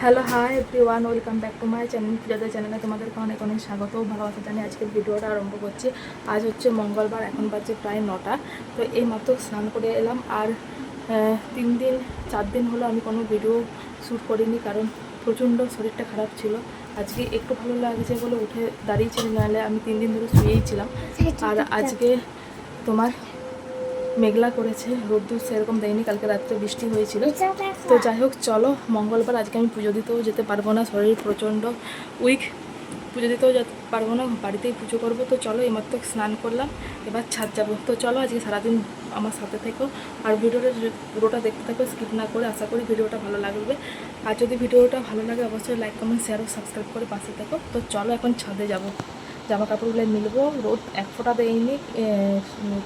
Hello hi everyone welcome back to my channel পূজাদের চ্যানেলে তোমাদেরকে অনেক অনেক স্বাগত। ভালোবাসা জানি আজকের ভিডিওটা আরম্ভ করছি। আজ হচ্ছে মঙ্গলবার এখন বাজছে প্রায় নটা। তো এই মাত্র স্নান করে এলাম। আর তিন দিন চার দিন হলো আমি কোনো ভিডিও শ্যুট করিনি কারণ প্রচণ্ড শরীরটা খারাপ ছিল। আজকে একটু ভালো লাগছে বলে উঠে দাঁড়িয়েছিলাম নাহলে আমি তিন দিন ধরে শুয়েই ছিলাম। আর আজকে তোমার মেঘলা করেছে, রোদ্দুর সেরকম দেয়নি, কালকে রাত্রে বৃষ্টি হয়েছিল। তো যাই হোক, চলো, মঙ্গলবার আজকে আমি পুজো দিতেও যেতে পারব না, শরীর প্রচণ্ড উইক পুজো দিতেও যেতে পারব না, বাড়িতেই পুজো করব। তো চলো এইমাত্র স্নান করলাম, এবার ছাদ যাব। তো চলো, আজকে সারাদিন আমার সাথে থেকো। আর ভিডিওটা পুরোটা দেখতে থাকো স্কিপ না করে, আশা করি ভিডিওটা ভালো লাগবে। আর যদি ভিডিওটা ভালো লাগে, অবশ্যই লাইক কমেন্ট শেয়ার ও সাবস্ক্রাইব করে পাশে থাকো। তো চলো, এখন ছাদে যাব। জামা কাপড়গুলো মিলবো, রোদ এক ফোঁটা দেয়নি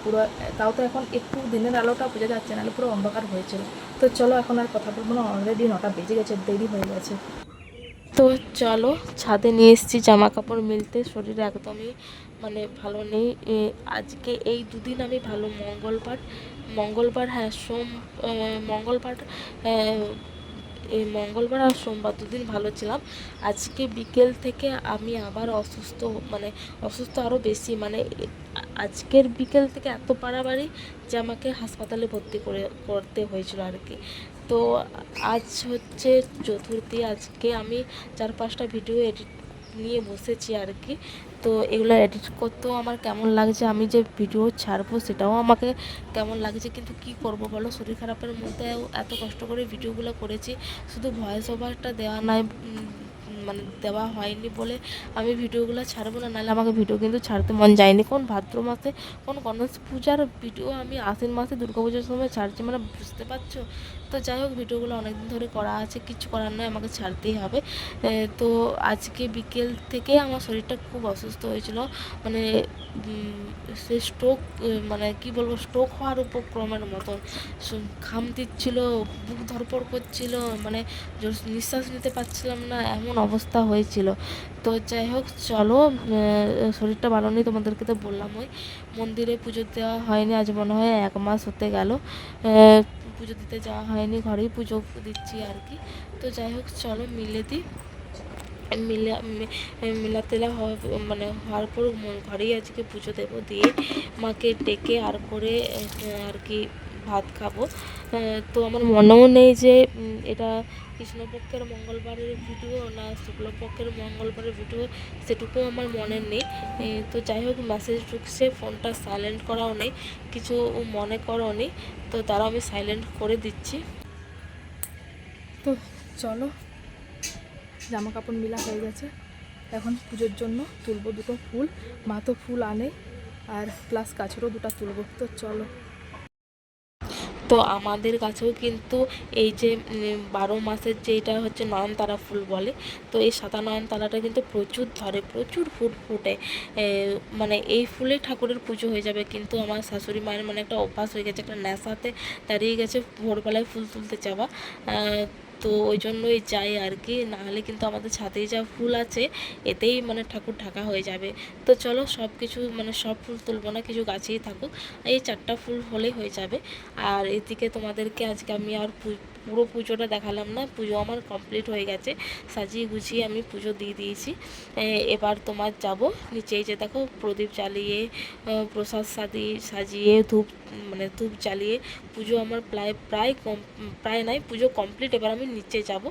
পুরো, তাও তো এখন একটু দিনের আলোটা বোঝা যাচ্ছে, নাহলে পুরো অন্ধকার হয়েছিল। তো চলো এখন আর কথা বলব না অলরেডি নটা বেজে গেছে, দেরি হয়ে গেছে। তো চলো, ছাদে নিয়ে এসেছি জামা কাপড় মিলতে, শরীর একদমই মানে ভালো নেই আজকে এই দুদিন আমি ভালো মঙ্গলবার মঙ্গলবার হ্যাঁ সোম মঙ্গলবার এই মঙ্গলবার আর সোমবার দুদিন ভালো ছিলাম। আজকে বিকেল থেকে আমি আবার অসুস্থ মানে অসুস্থ আরও বেশি। মানে আজকের বিকেল থেকে এত পাড়াবাড়ি যে আমাকে হাসপাতালে ভর্তি করে, করতে হয়েছিল আর কি তো আজ হচ্ছে চতুর্থী। আজকে আমি চার পাঁচটা ভিডিও এডিট নিয়ে বসেছি আর কি। তো এগুলো এডিট করতেও আমার কেমন লাগছে আমি যে ভিডিও ছাড়বো সেটাও আমাকে কেমন লাগছে কিন্তু কি করব বলো? শরীর খারাপের মধ্যেও এত কষ্ট করে ভিডিওগুলো করেছি শুধু ভয়েস ওভারটা দেওয়া উম, মানে দেওয়া হয়নি বলে আমি ভিডিওগুলো ছাড়বো না, নাহলে আমাকে ভিডিও কিন্তু ছাড়তে মন যায়নি। কোন ভাদ্র মাসে, কোন গণেশ পূজার ভিডিও আমি আশ্বিন মাসে, দুর্গা পুজোর সময় ছাড়ছি মানে বুঝতে পারছ? তো যাই হোক, ভিডিওগুলো অনেকদিন ধরে করা আছে, কিছু করার নয়, আমাকে ছাড়তেই হবে। তো আজকে বিকেল থেকে আমার শরীরটা খুব অসুস্থ হয়েছিল মানে সে স্ট্রোক মানে কি বলব স্ট্রোক হওয়ার উপক্রমের মতন। ঘাম দিচ্ছিল, বুক ধরপড় করছিল মানে নিঃশ্বাস নিতে পারছিলাম না, এমন অবস্থা হয়েছিল। তো যাই হোক, চলো শরীরটা ভালো নেই তোমাদেরকে তো বললাম ওই মন্দিরে পুজো দেওয়া হয়নি, আজ মনে হয় এক মাস হতে গেল। পুজো দিতে যাওয়া হয়নি, ঘরেই পুজো দিচ্ছি আর কি। তো যাই হোক, চলো মিলে দিই। মিলা মিলা তেলা মানে হওয়ার পর ঘরেই আজকে পুজো দেবো, দিয়ে মাকে ডেকে আর করে আর কি ভাত খাব। তো আমার মনেও নেই যে এটা কৃষ্ণপক্ষের মঙ্গলবারের ভিডিও না শুক্লপক্ষের মঙ্গলবারের ভিডিও সেটুকু আমার মনে নেই। তো যাই হোক মেসেজ ঢুকছে ফোনটা সাইলেন্ট করাও নেই, কিছু মনে করো নেই, তো তারা আমি সাইলেন্ট করে দিচ্ছি। তো চলো জামা কাপড় মিলা হয়ে গেছে। এখন পুজোর জন্য তুলবো দুটো ফুল, মা তো ফুল আনে আর প্লাস গাছেরও দুটো তুলবো। তো চলো। তো আমাদের কাছেও কিন্তু এই যে বারো মাসের যেটা হচ্ছে নয়নতারা ফুল বলে, তো এই সাদা নয়নতারাটা কিন্তু প্রচুর ধরে, প্রচুর ফুট ফুটে। মানে এই ফুলে ঠাকুরের পুজো হয়ে যাবে কিন্তু আমার শাশুড়ি মায়ের মানে একটা অভ্যাস হয়ে গেছে, একটা নেশাতে দাঁড়িয়ে গেছে ভোরবেলায় ফুল তুলতে যাওয়া। তো ওই জন্যই যাই আর কি। নাহলে কিন্তু আমাদের ছাদেই যা ফুল আছে, এতেই মানে ঠাকুর ঢাকা হয়ে যাবে। তো চলো সব কিছু মানে সব ফুল তুলবো না, কিছু গাছেই থাকুক। এই চারটা ফুল হলেই হয়ে যাবে। আর এদিকে তোমাদেরকে আজকে আমি আর পুরো পুজোটা দেখালাম না, পুজো আমার কমপ্লিট হয়ে গেছে। সাজিয়ে গুছিয়ে আমি পুজো দিয়ে দিয়েছি। এবার তোমার যাব নিচে যে দেখো প্রদীপ জ্বালিয়ে প্রসাদ সাজিয়ে সাজিয়ে ধূপ মানে ধূপ জ্বালিয়ে পুজো আমার প্রায় প্রায় কম, প্রায় নয়, পুজো কমপ্লিট এবার আমি নিচে যাব।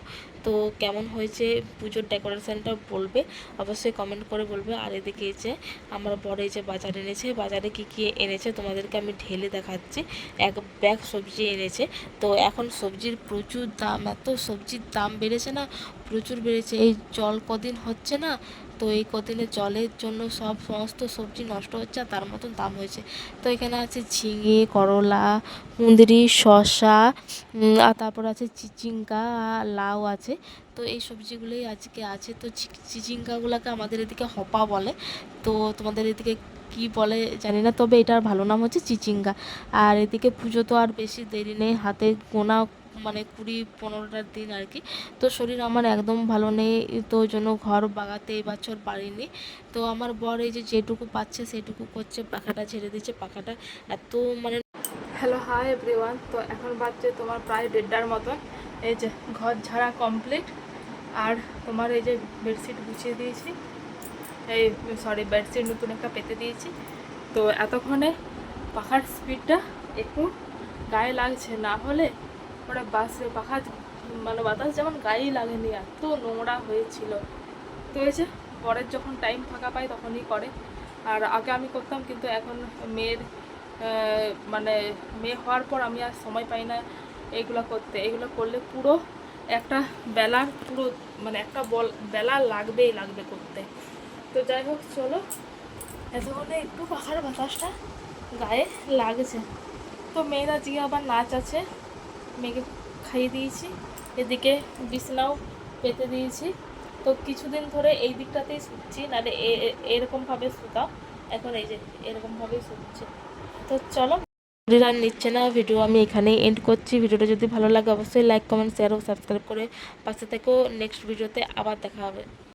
তো কেমন হয়েছে পুজোর ডেকোরেশনটা বলবে? অবশ্যই কমেন্ট করে বলবে। আর এদিকে যে আমার বড় যে বাজার এনেছে, বাজারে কি কি এনেছে তোমাদেরকে আমি ঢেলে দেখাচ্ছি। এক ব্যাগ সবজি এনেছে। তো এখন সবজির প্রচুর দাম, এত সবজির দাম বেড়েছে না, প্রচুর বেড়েছে। এই জল কদিন হচ্ছে না, তো এই কদিনে জলের জন্য সব সমস্ত সবজি নষ্ট হচ্ছে আর তার মতন দাম হয়েছে। তো এখানে আছে ঝিঙে, করলা কুঁদরি শসা আর তারপর আছে চিচিঙ্গা, লাউ আছে। তো এই সবজিগুলোই আজকে আছে। তো চিচিঙ্গাগুলোকে আমাদের এদিকে হপা বলে। তো তোমাদের এদিকে কি বলে জানি না, তবে এটার ভালো নাম হচ্ছে চিচিঙ্গা। আর এদিকে পুজো তো আর বেশি দেরি নেই, হাতে গোনা মানে কুড়ি পনেরোটার দিন আর কি। তো শরীর আমার একদম ভালো নেই, তো ওই জন্য ঘর বাগাতে এবছর পারিনি। তো আমার বর এই যে যেটুকু পাচ্ছে সেটুকু করছে, পাখাটা ছেড়ে দিচ্ছে, পাখাটা এত মানে হ্যালো হাই এভরিওয়ান তো এখন বাজছে তোমার প্রায় দেড়টার মতন। এই যে ঘর ঝাড়া কমপ্লিট আর তোমার এই যে বেডশিট গুছিয়ে দিয়েছি। এই সরি বেডশিট নতুন একটা পেতে দিয়েছি। তো এতক্ষণে পাখার স্পিডটা একটু গায়ে লাগছে, না হলে ওরা বাসে পাখা মানে বাতাস যেমন গায়েই লাগেনি, এত নোংরা হয়েছিল। তো এই যে পরের যখন টাইম ফাঁকা পাই তখনই করে। আর আগে আমি করতাম, কিন্তু এখন মেয়ের মানে মেয়ে হওয়ার পর আমি আর সময় পাই না এগুলো করতে। এগুলো করলে পুরো একটা বেলার পুরো মানে একটা বল, বেলা লাগবেই লাগবে করতে। তো যাই হোক, চলো। এতক্ষণে একটু পাখার বাতাসটা গায়ে লাগছে। তো মেয়েরা আজকে আবার নাচ আছে মেয়েকে খাইয়ে দিয়েছি। এদিকে বিছনাও পেতে দিয়েছি। তো কিছুদিন ধরে এই দিকটাতেই শুচ্ছি, নাহলে এরকমভাবে শুতাম এখন এই যে এরকমভাবেই শুচ্ছে। তো চলো আর নিচ্ছে না ভিডিও আমি এখানেই এন্ড করছি। ভিডিওটা যদি ভালো লাগে অবশ্যই লাইক কমেন্ট শেয়ার ও সাবস্ক্রাইব করে পাশে থেকেও নেক্সট ভিডিওতে আবার দেখা হবে।